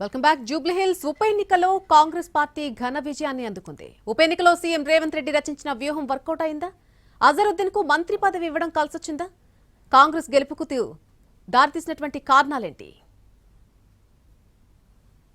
Welcome back. Jubilee Hills ఉప ఎన్నికలో Congress party ఘన విజయాన్ని అందుకుంది. ఉప ఎన్నికలో సీఎం రేవంత్ రెడ్డి రచించిన వ్యూహం వర్కౌట్ అయిందా? అజరుద్దీన్కు మంత్రి పదవి ఇవ్వడం కలిసొచ్చిందా? కాంగ్రెస్ గెలుపుకు దారితీసినటువంటి కారణాలేంటి?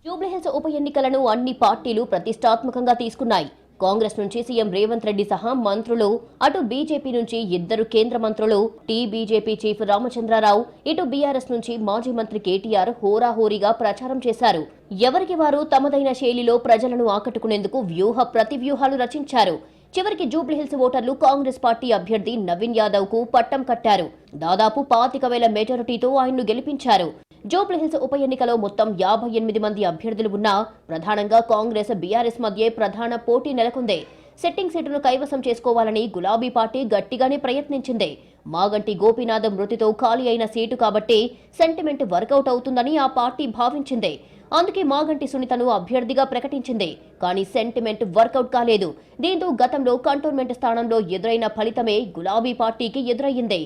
జూబ్లీహిల్స్ ఉప ఎన్నికలను అన్ని పార్టీలు ప్రతిష్టాత్మకంగా తీసుకున్నాయి. కాంగ్రెస్ నుంచి సీఎం రేవంత్ రెడ్డి సహా మంత్రులు అటు బీజేపీ నుంచి ఇద్దరు కేంద్ర మంత్రులు టీ బీజేపీ చీఫ్ రామచంద్రరావు ఇటు బీఆర్ఎస్ నుంచి మాజీ మంత్రి కేటీఆర్ హోరాహోరీగా ప్రచారం చేశారు. ఎవరికి వారు తమదైన శైలిలో ప్రజలను ఆకట్టుకునేందుకు వ్యూహ ప్రతివ్యూహాలు రచించారు. చివరికి జూబ్లీహిల్స్ ఓటర్లు కాంగ్రెస్ పార్టీ అభ్యర్థి నవీన్ యాదవ్కు పట్టం కట్టారు. దాదాపు పాతిక వేల మెజారిటీతో ఆయన్ను గెలిపించారు. జూబ్లీహిల్స్ ఉప ఎన్నికలో మొత్తం యాభై ఎనిమిది మంది అభ్యర్థులు ఉన్నా ప్రధానంగా కాంగ్రెస్ బీఆర్ఎస్ మధ్య ప్రధాన పోటీ నెలకొంది. సెట్టింగ్ సీటును కైవసం చేసుకోవాలని గులాబీ పార్టీ గట్టిగానే ప్రయత్నించింది. మాగంటి గోపీనాథ్ మృతితో ఖాళీ అయిన సీటు కాబట్టి సెంటిమెంట్ వర్కౌట్ అవుతుందని ఆ పార్టీ భావించింది. అందుకే మాగంటి సునీతను అభ్యర్థిగా ప్రకటించింది. కానీ సెంటిమెంట్ వర్కౌట్ కాలేదు. దీంతో గతంలో కంటోన్మెంట్ స్థానంలో ఎదురైన ఫలితమే గులాబీ పార్టీకి ఎదురయ్యింది.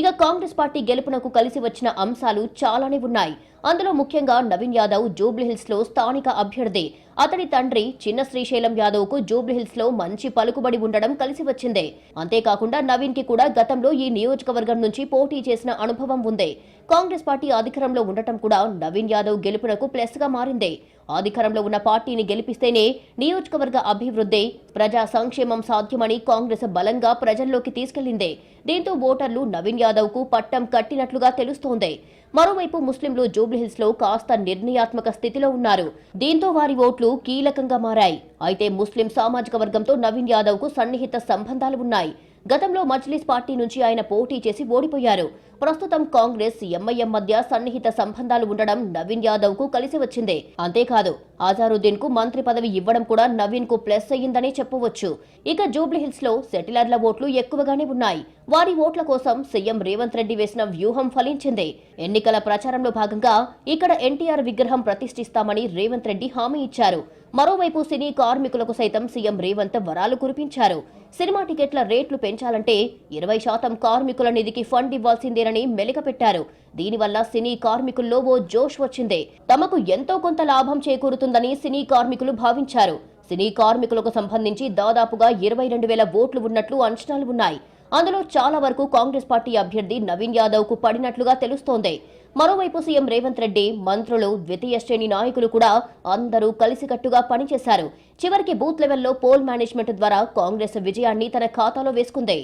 ఇక కాంగ్రెస్ పార్టీ గెలుపునకు కలిసి వచ్చిన అంశాలు చాలానే ఉన్నాయి. అందులో ముఖ్యంగా నవీన్ యాదవ్ జూబ్లీహిల్స్లో స్థానిక అభ్యర్థి అతడి తండ్రి చిన్న శ్రీశైలం యాదవ్కు జూబ్లీహిల్స్లో మంచి పలుకుబడి ఉండడం కలిసి వచ్చింది. అంతేకాకుండా నవీన్కి కూడా గతంలో ఈ నియోజకవర్గం నుంచి పోటీ చేసిన అనుభవం ఉంది. కాంగ్రెస్ పార్టీ అధికారంలో ఉండటం కూడా నవీన్ యాదవ్ గెలుపునకు ప్లస్గా మారింది. అధికారంలో ఉన్న పార్టీని గెలిపిస్తేనే నియోజకవర్గ అభివృద్ధి ప్రజా సంక్షేమం సాధ్యమని కాంగ్రెస్ బలంగా ప్రజల్లోకి తీసుకెళ్ళింది దీంతో ఓటర్లు నవీన్ యాదవ్కు పట్టం కట్టినట్లుగా తెలుస్తోంది. మరోవైపు ముస్లింలు జూబ్లీహిల్స్లో కాస్త నిర్ణయాత్మక స్థితిలో ఉన్నారు. దీంతో వారి ఓట్లు కీలకంగా మారాయి. అయితే ముస్లిం సామాజిక వర్గంతో నవీన్ యాదవ్కు సన్నిహిత సంబంధాలు ఉన్నాయి. గతంలో మజ్లిస్ పార్టీ నుంచి ఆయన పోటీ చేసి ఓడిపోయారు. ప్రస్తుతం కాంగ్రెస్ ఎంఐఎం మధ్య సన్నిహిత సంబంధాలు ఉండడం నవీన్ యాదవ్కు కలిసి వచ్చింది. అంతేకాదు ఆజారుద్దీన్కు మంత్రి పదవి ఇవ్వడం కూడా నవీన్కు ప్లస్ అయ్యిందనే చెప్పవచ్చు. ఇక జూబ్లీహిల్స్లో సెటిలర్ల ఓట్లు ఎక్కువగానే ఉన్నాయి. వారి ఓట్ల కోసం సీఎం రేవంత్ రెడ్డి వేసిన వ్యూహం ఫలించింది. ఎన్నికల ప్రచారంలో భాగంగా ఇక్కడ ఎన్టీఆర్ విగ్రహం ప్రతిష్ఠిస్తామని రేవంత్ రెడ్డి హామీ ఇచ్చారు. మరోవైపు సినీ కార్మికులకు సైతం సీఎం రేవంత్ వరాలు కురిపించారు. సినిమా టికెట్ల రేట్లు పెంచాలంటే ఇరవై శాతం కార్మికుల నిధికి ఫండ్ ఇవ్వాల్సిందేనని మెలికపెట్టారు. దీనివల్ల సినీ కార్మికుల్లో ఓ జోష్ వచ్చిందే. తమకు ఎంతో కొంత లాభం చేకూరుతుందని సినీ కార్మికులు భావించారు. సినీ కార్మికులకు సంబంధించి దాదాపుగా ఇరవై రెండు వేల ఓట్లు ఉన్నట్లు అంచనాలు ఉన్నాయి. అందులో చాలా వరకు కాంగ్రెస్ పార్టీ అభ్యర్థి నవీన్ యాదవ్కు పడినట్లుగా తెలుస్తోంది. మరోవైపు సీఎం రేవంత్ రెడ్డి మంత్రులు ద్వితీయ శ్రేణి నాయకులు కూడా అందరూ కలిసికట్టుగా పనిచేశారు. చివరికి బూత్ లెవెల్లో పోల్ మేనేజ్మెంట్ ద్వారా కాంగ్రెస్ విజయాన్ని తన ఖాతాలో వేసుకుంది.